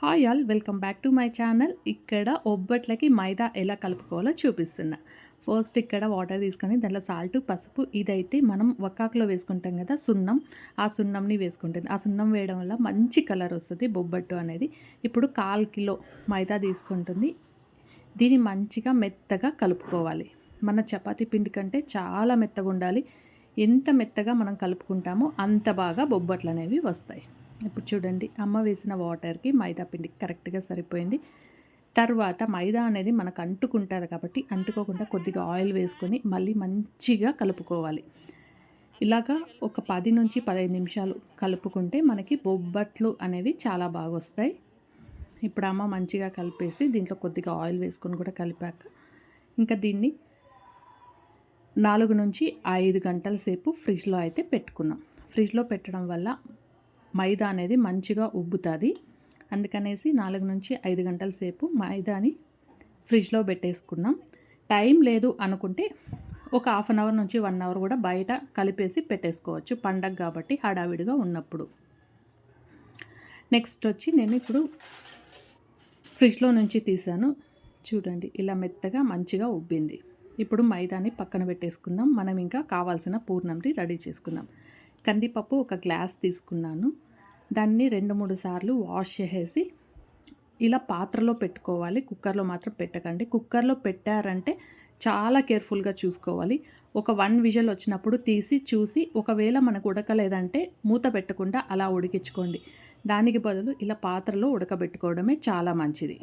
Hi all welcome back to my channel. ఇక్కడ ఒబ్బట్లకి మైదా ఎలా కలుపుకోవాలో చూపిస్తున్నా. ఫస్ట్ ఇక్కడ వాటర్ తీసుకొని దాంట్లో సాల్ట్ పసుపు ఇదైతే మనం ఒక్కాకులో వేసుకుంటాం కదా సున్నం. ఆ సున్నంని వేసుకుంటుంది. ఆ సున్నం వేయడం వల్ల మంచి కలర్ వస్తుంది బొబ్బట్టు అనేది. ఇప్పుడు కాల్ కిలో మైదా తీసుకుంటుంది. దీన్ని మంచిగా మెత్తగా కలుపుకోవాలి. మన చపాతీ పిండి కంటే చాలా మెత్తగా ఉండాలి. ఎంత మెత్తగా మనం కలుపుకుంటామో అంత బాగా బొబ్బట్లు అనేవి వస్తాయి. ఇప్పుడు చూడండి అమ్మ వేసిన వాటర్కి మైదా పిండి కరెక్ట్గా సరిపోయింది. తర్వాత మైదా అనేది మనకు అంటుకుంటుంది కాబట్టి అంటుకోకుండా కొద్దిగా ఆయిల్ వేసుకొని మళ్ళీ మంచిగా కలుపుకోవాలి. ఇలాగా ఒక పది నుంచి పదహైదు నిమిషాలు కలుపుకుంటే మనకి బొబ్బట్లు అనేవి చాలా బాగా వస్తాయి. ఇప్పుడు అమ్మ మంచిగా కలిపేసి దీంట్లో కొద్దిగా ఆయిల్ వేసుకొని కూడా కలిపాక ఇంకా దీన్ని నాలుగు నుంచి ఐదు గంటల సేపు ఫ్రిడ్జ్లో అయితే పెట్టుకున్నాం ఫ్రిడ్జ్లో పెట్టడం వల్ల మైదా అనేది మంచిగా ఉబ్బుతుంది. అందుకనేసి నాలుగు నుంచి ఐదు గంటల సేపు మైదాని ఫ్రిడ్జ్లో పెట్టేసుకున్నాం. టైం లేదు అనుకుంటే ఒక హాఫ్ అన్ అవర్ నుంచి వన్ అవర్ కూడా బయట కలిపేసి పెట్టేసుకోవచ్చు పండగ కాబట్టి హడావిడిగా ఉన్నప్పుడు. నెక్స్ట్ వచ్చి నేను ఇప్పుడు ఫ్రిడ్జ్లో నుంచి తీసాను. చూడండి ఇలా మెత్తగా మంచిగా ఉబ్బింది. ఇప్పుడు మైదాని పక్కన పెట్టేసుకుందాం. మనం ఇంకా కావాల్సిన పూర్ణంని రెడీ చేసుకుందాం. కందిపప్పు ఒక గ్లాస్ తీసుకున్నాను. దాన్ని రెండు మూడు సార్లు వాష్ చేసేసి ఇలా పాత్రలో పెట్టుకోవాలి. కుక్కర్లో మాత్రం పెట్టకండి. కుక్కర్లో పెట్టారంటే చాలా కేర్ఫుల్గా చూసుకోవాలి. ఒక వన్ విజల్ వచ్చినప్పుడు తీసి చూసి ఒకవేళ మనకు ఉడకలేదంటే మూత పెట్టకుండా అలా ఉడికించుకోండి. దానికి బదులు ఇలా పాత్రలో ఉడకబెట్టుకోవడమే చాలా మంచిది.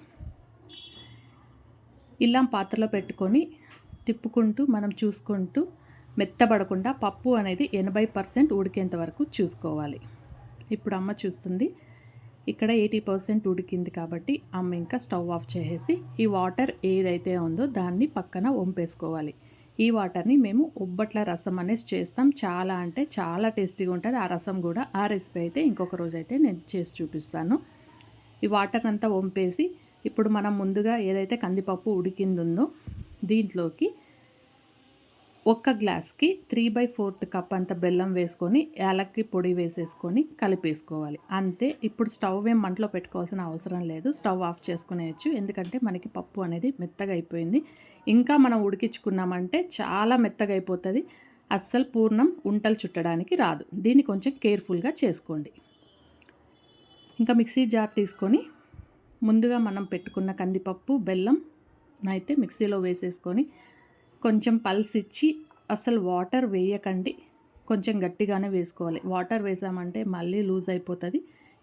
ఇలా పాత్రలో పెట్టుకొని తిప్పుకుంటూ మనం చూసుకుంటూ మెత్తబడకుండా పప్పు అనేది ఎనభై పర్సెంట్ ఉడికేంత వరకు చూసుకోవాలి. ఇప్పుడు అమ్మ చూస్తుంది. ఇక్కడ ఎయిటీ పర్సెంట్ ఉడికింది కాబట్టి అమ్మ ఇంకా స్టవ్ ఆఫ్ చేసేసి ఈ వాటర్ ఏదైతే ఉందో దాన్ని పక్కన వంపేసుకోవాలి. ఈ వాటర్ని మేము ఉబ్బట్ల రసం అనేసి చేస్తాం. చాలా అంటే చాలా టేస్టీగా ఉంటుంది. ఆ రసం కూడా ఆ రెసిపీ అయితే ఇంకొక రోజు అయితే నేను చేసి చూపిస్తాను. ఈ వాటర్ అంతా వంపేసి ఇప్పుడు మనం ముందుగా ఏదైతే కందిపప్పు ఉడికిందో దీంట్లోకి ఒక్క గ్లాస్కి త్రీ బై ఫోర్త్ కప్ అంత బెల్లం వేసుకొని యాలక్కి పొడి వేసేసుకొని కలిపేసుకోవాలి. అంతే ఇప్పుడు స్టవ్ ఏం మంటలో పెట్టుకోవాల్సిన అవసరం లేదు. స్టవ్ ఆఫ్ చేసుకునేయచ్చు. ఎందుకంటే మనకి పప్పు అనేది మెత్తగా అయిపోయింది. ఇంకా మనం ఉడికించుకున్నామంటే చాలా మెత్తగా అయిపోతుంది. అస్సలు పూర్ణం ఉంటలు చుట్టడానికి రాదు. దీన్ని కొంచెం కేర్ఫుల్గా చేసుకోండి. ఇంకా మిక్సీ జార్ తీసుకొని ముందుగా మనం పెట్టుకున్న కందిపప్పు బెల్లం అయితే మిక్సీలో వేసేసుకొని కొంచెం పల్స్ ఇచ్చి అసలు వాటర్ వేయకండి. కొంచెం గట్టిగానే వేసుకోవాలి. వాటర్ వేసామంటే మళ్ళీ లూజ్ అయిపోతుంది.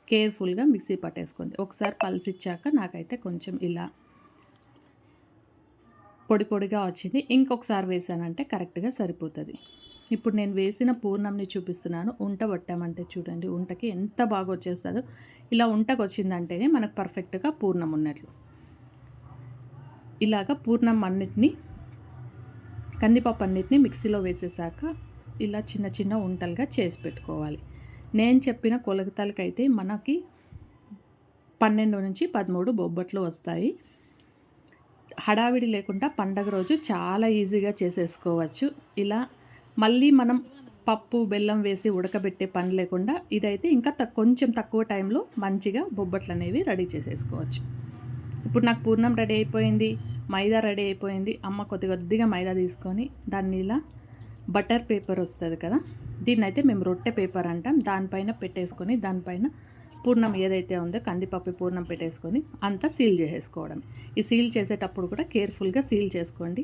కేర్ఫుల్గా మిక్సీ పట్టేసుకోండి. ఒకసారి పల్స్ ఇచ్చాక నాకైతే కొంచెం ఇలా పొడి పొడిగా వచ్చింది. ఇంకొకసారి వేసానంటే కరెక్ట్గా సరిపోతుంది. ఇప్పుడు నేను వేసిన పూర్ణంని చూపిస్తున్నాను. ఉంట పట్టామంటే చూడండి. ఉంటకి ఎంత బాగా వచ్చేస్తుందో. ఇలా ఉంటకు వచ్చిందంటేనే మనకు పర్ఫెక్ట్గా పూర్ణం ఉన్నట్లు. ఇలాగ పూర్ణం అన్నిటినీ కందిపప్పు అన్నిటిని మిక్సీలో వేసేసాక ఇలా చిన్న చిన్న ఉంటలుగా చేసి పెట్టుకోవాలి. నేను చెప్పిన కొలగతాలకైతే మనకి పన్నెండు నుంచి పదమూడు బొబ్బట్లు వస్తాయి. హడావిడి లేకుండా పండగ రోజు చాలా ఈజీగా చేసేసుకోవచ్చు. ఇలా మళ్ళీ మనం పప్పు బెల్లం వేసి ఉడకబెట్టే పని లేకుండా ఇదైతే ఇంకా కొంచెం తక్కువ టైంలో మంచిగా బొబ్బట్లు అనేవి రెడీ చేసేసుకోవచ్చు. ఇప్పుడు నాకు పూర్ణం రెడీ అయిపోయింది. మైదా రెడీ అయిపోయింది. అమ్మ కొద్ది కొద్దిగా మైదా తీసుకొని దాన్ని ఇలా బటర్ పేపర్ వస్తుంది కదా దీన్ని అయితే మేము రొట్టె పేపర్ అంటాం. దానిపైన పెట్టేసుకొని దానిపైన పూర్ణం ఏదైతే ఉందో కందిపప్పు పూర్ణం పెట్టేసుకొని అంతా సీల్ చేసేసుకోవడం. ఈ సీల్ చేసేటప్పుడు కూడా కేర్ఫుల్గా సీల్ చేసుకోండి.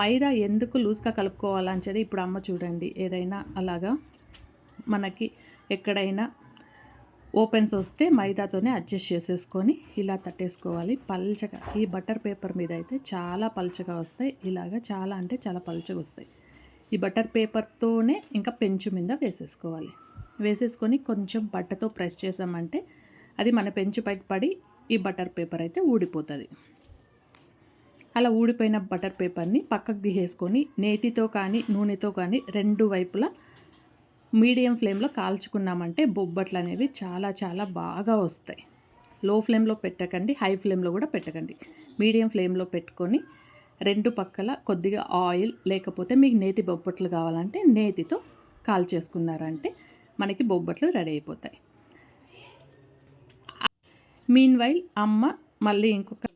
మైదా ఎందుకు లూజ్గా కలుపుకోవాలని చెప్పి ఇప్పుడు అమ్మ చూడండి ఏదైనా అలాగా మనకి ఎక్కడైనా ఓపెన్స్ వస్తే మైదాతోనే అడ్జస్ట్ చేసేసుకొని ఇలా తట్టేసుకోవాలి. పల్చగా ఈ బటర్ పేపర్ మీద అయితే చాలా పల్చగా వస్తాయి. ఇలాగ చాలా అంటే చాలా పల్చగా వస్తాయి. ఈ బటర్ పేపర్తోనే ఇంకా పెంచు మీద వేసేసుకోవాలి. వేసేసుకొని కొంచెం బట్టతో ప్రెస్ చేసామంటే అది మన పెంచు పైకి పడి ఈ బటర్ పేపర్ అయితే ఊడిపోతుంది. అలా ఊడిపోయిన బటర్ పేపర్ని పక్కకు తీసేసుకొని నేతితో కానీ నూనెతో కానీ రెండు వైపులా మీడియం ఫ్లేమ్లో కాల్చుకున్నామంటే బొబ్బట్లు అనేవి చాలా చాలా బాగా వస్తాయి. లో ఫ్లేమ్లో పెట్టకండి హై ఫ్లేమ్లో కూడా పెట్టకండి. మీడియం ఫ్లేమ్లో పెట్టుకొని రెండు పక్కల కొద్దిగా ఆయిల్ లేకపోతే మీకు నేతి బొబ్బట్లు కావాలంటే నేతితో కాల్చేసుకున్నారంటే మనకి బొబ్బట్లు రెడీ అయిపోతాయి. మీన్ వైల్ అమ్మ మళ్ళీ ఇంకొక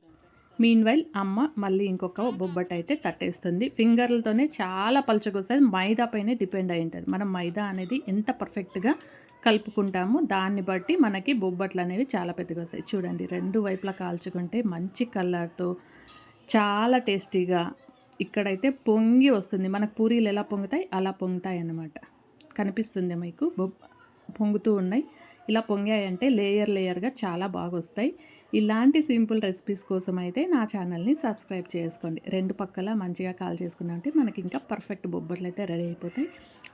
మీన్ వైల్ అమ్మ మళ్ళీ ఇంకొక బొబ్బట్ అయితే తట్టేస్తుంది. ఫింగర్లతోనే చాలా పలుచగా వస్తుంది మైదా పైనే డిపెండ్ అయి ఉంటుంది మనం మైదా అనేది ఎంత పర్ఫెక్ట్గా కలుపుకుంటామో దాన్ని బట్టి మనకి బొబ్బట్లు అనేవి చాలా పెద్దగా వస్తాయి చూడండి రెండు వైపులా కాల్చుకుంటే మంచి కలర్తో చాలా టేస్టీగా ఇక్కడైతే పొంగి వస్తుంది. మనకు పూరీలు ఎలా పొంగుతాయి? అలా పొంగుతాయి అన్నమాట కనిపిస్తుంది మీకు? బొబ్బ పొంగుతూ ఉన్నాయి. ఇలా పొంగాయంటే లేయర్ లేయర్గా చాలా బాగా వస్తాయి ఇలాంటి సింపుల్ రెసిపీస్ కోసం అయితే నా ఛానల్ని సబ్స్క్రైబ్ చేసుకోండి. రెండు పక్కల మంచిగా కాల్ చేసుకున్నామంటే మనకి ఇంకా పర్ఫెక్ట్ బొబ్బట్లు అయితే రెడీ అయిపోతాయి.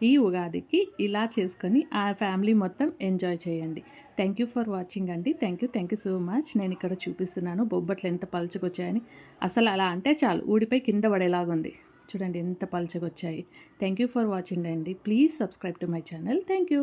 ఈ ఉగాదికి ఇలా చేసుకొని ఆ ఫ్యామిలీ మొత్తం ఎంజాయ్ చేయండి. థ్యాంక్ యూ ఫర్ వాచింగ్ అండి. Thank you thank you so much. నేను ఇక్కడ చూపిస్తున్నాను బొబ్బట్లు ఎంత పలుచుకొచ్చాయని. అసలు అలా అంటే చాలు ఊడిపోయి కింద పడేలాగుంది చూడండి ఎంత పలుచగొచ్చాయి థ్యాంక్ యూ ఫర్ వాచింగ్ అండి. Please subscribe to my channel. Thank you.